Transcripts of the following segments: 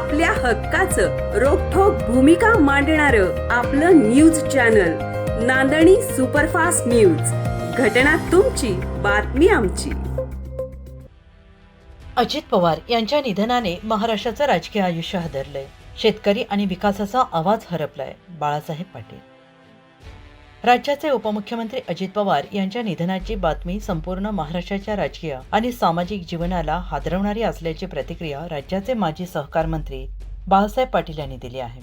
आपल्या हक्काचं रोखोक भूमिका मांडणार आपलं न्यूज चॅनल नांदणी सुपरफास्ट न्यूज. घटना तुमची बातमी आमची. अजित पवार यांच्या निधनाने महाराष्ट्राचं राजकीय आयुष्य हादरलंय. शेतकरी आणि विकासाचा आवाज हरपलाय. बाळासाहेब पाटील राज्याचे उपमुख्यमंत्री अजित पवार यांच्या निधनाची बातमी संपूर्ण महाराष्ट्राच्या राजकीय आणि सामाजिक जीवनाला हादरवणारी असल्याची प्रतिक्रिया राज्याचे माजी सहकार मंत्री बाळासाहेब पाटील यांनी दिली आहे.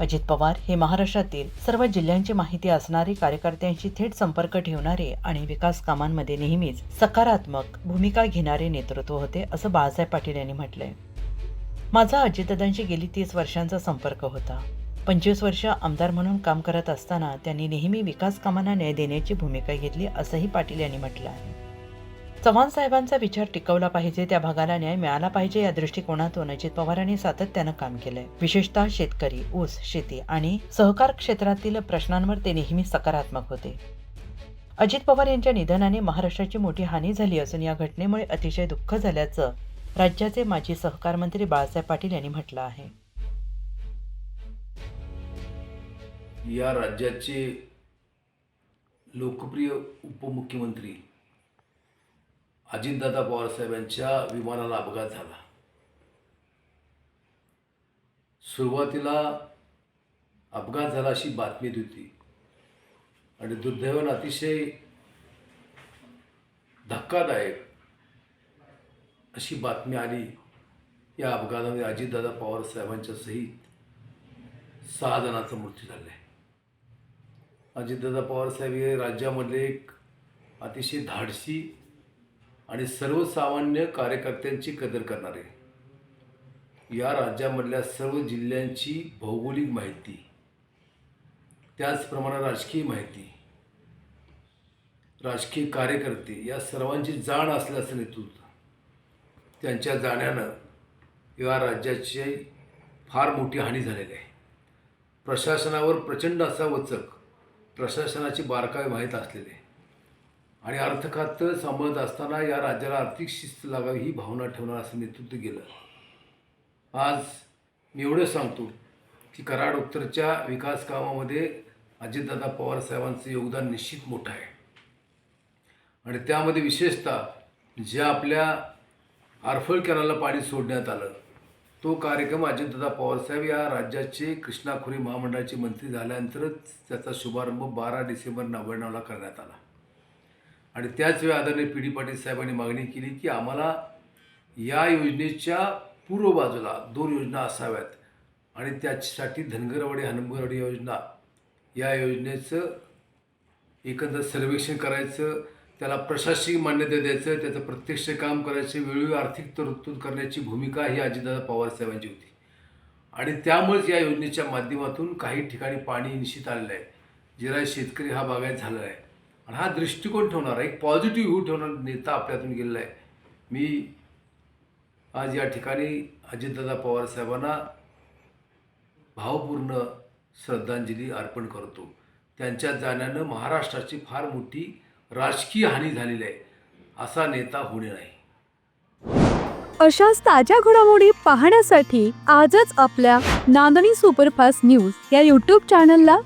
अजित पवार हे महाराष्ट्रातील सर्व जिल्ह्यांची माहिती असणारे कार्यकर्त्यांशी थेट संपर्क ठेवणारे आणि विकास कामांमध्ये नेहमीच सकारात्मक भूमिका घेणारे नेतृत्व होते असं बाळासाहेब पाटील यांनी म्हटलंय. माझा अजितदादांशी गेली तीस वर्षांचा संपर्क होता. पंचवीस वर्ष आमदार म्हणून काम करत असताना त्यांनी नेहमी विकास कामांना न्याय देण्याची भूमिका घेतली असंही पाटील यांनी म्हटलं आहे. चव्हाण साहेबांचा विचार टिकवला पाहिजे त्या भागाला न्याय मिळाला पाहिजे या दृष्टिकोनातून अजित पवारांनी सातत्यानं काम केलंय. विशेषतः शेतकरी ऊस शेती आणि सहकार क्षेत्रातील प्रश्नांवर ते नेहमी सकारात्मक होते. अजित पवार यांच्या निधनाने महाराष्ट्राची मोठी हानी झाली असून या घटनेमुळे अतिशय दुःख झाल्याचं राज्याचे माजी सहकार मंत्री बाळासाहेब पाटील यांनी म्हटलं आहे. या राज्याचे लोकप्रिय उपमुख्यमंत्री अजितदादा पवारसाहेबांच्या विमानाला अपघात झाला. सुरुवातीला अपघात झाला अशी बातमी येत होती. आणि दुर्दैवानं अतिशय धक्कादायक अशी बातमी आली या अपघातामध्ये अजितदादा पवारसाहेबांच्या सहित सहा जणांचा मृत्यू झाला आहे अजितदादा पवारसाहेब हे राज्यामधले एक अतिशय धाडसी आणि सर्वसामान्य कार्यकर्त्यांची कदर करणारे. या राज्यामधल्या सर्व जिल्ह्यांची भौगोलिक माहिती त्याचप्रमाणे राजकीय माहिती राजकीय कार्यकर्ते या सर्वांची जाण असल्याचं नेतृत्व त्यांच्या जाण्यानं या राज्याची फार मोठी हानी झालेली आहे. प्रशासनावर प्रचंड असा वचक प्रशासनाची बारकावे माहीत असलेले. आणि अर्थखात सांभाळत असताना या राज्याला आर्थिक शिस्त लागावी ही भावना ठेवणार असं नेतृत्व गेलं. आज मी एवढं सांगतो की कराड उत्तरच्या विकास कामामध्ये अजितदादा पवार साहेबांचं योगदान निश्चित मोठं आहे. आणि त्यामध्ये विशेषतः ज्या आपल्या आरफळ कॅनालला पाणी सोडण्यात आलं तो कार्यक्रम अजितदादा पवारसाहेब या राज्याचे कृष्णाखोरी महामंडळाचे मंत्री झाल्यानंतरच त्याचा शुभारंभ बारा डिसेंबर नव्याण्णवला करण्यात आला. आणि त्याच वेळी आदरणीय पी डी पाटील साहेबांनी मागणी केली की आम्हाला या योजनेच्या पूर्व बाजूला दोन योजना असाव्यात आणि त्याच्यासाठी धनगरवाडी हनुमगरवाडी योजना या योजनेचं एकंदर सर्वेक्षण करायचं त्याला प्रशासकीय मान्यता द्यायचं त्याचं प्रत्यक्ष काम करायचं वेळोवेळी आर्थिक तरतूद करण्याची भूमिका ही अजितदादा पवार साहेबांची होती. आणि त्यामुळेच या योजनेच्या माध्यमातून काही ठिकाणी पाणी निश्चित आलेलं आहे. जिरा शेतकरी हा बागायत झालेला आहे. आणि हा दृष्टिकोन ठेवणारा एक पॉझिटिव्ह व्ह्यू ठेवणारा नेता आपल्यातून गेलेला आहे. मी आज या ठिकाणी अजितदादा पवार साहेबांना भावपूर्ण श्रद्धांजली अर्पण करतो. त्यांच्या जाण्यानं महाराष्ट्राची फार मोठी राजकीय हानी झालेली आहे असा नेता होणे नाही. अशाच ताज्या घडामोडी पाहण्यासाठी आजच आपल्या नांदणी सुपरफास्ट न्यूज या यूट्यूब चॅनलला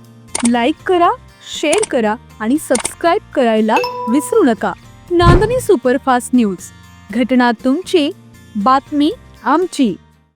लाईक करा शेअर करा आणि सबस्क्राईब करायला विसरू नका. नांदणी सुपरफास्ट न्यूज घटना तुमची बातमी आमची.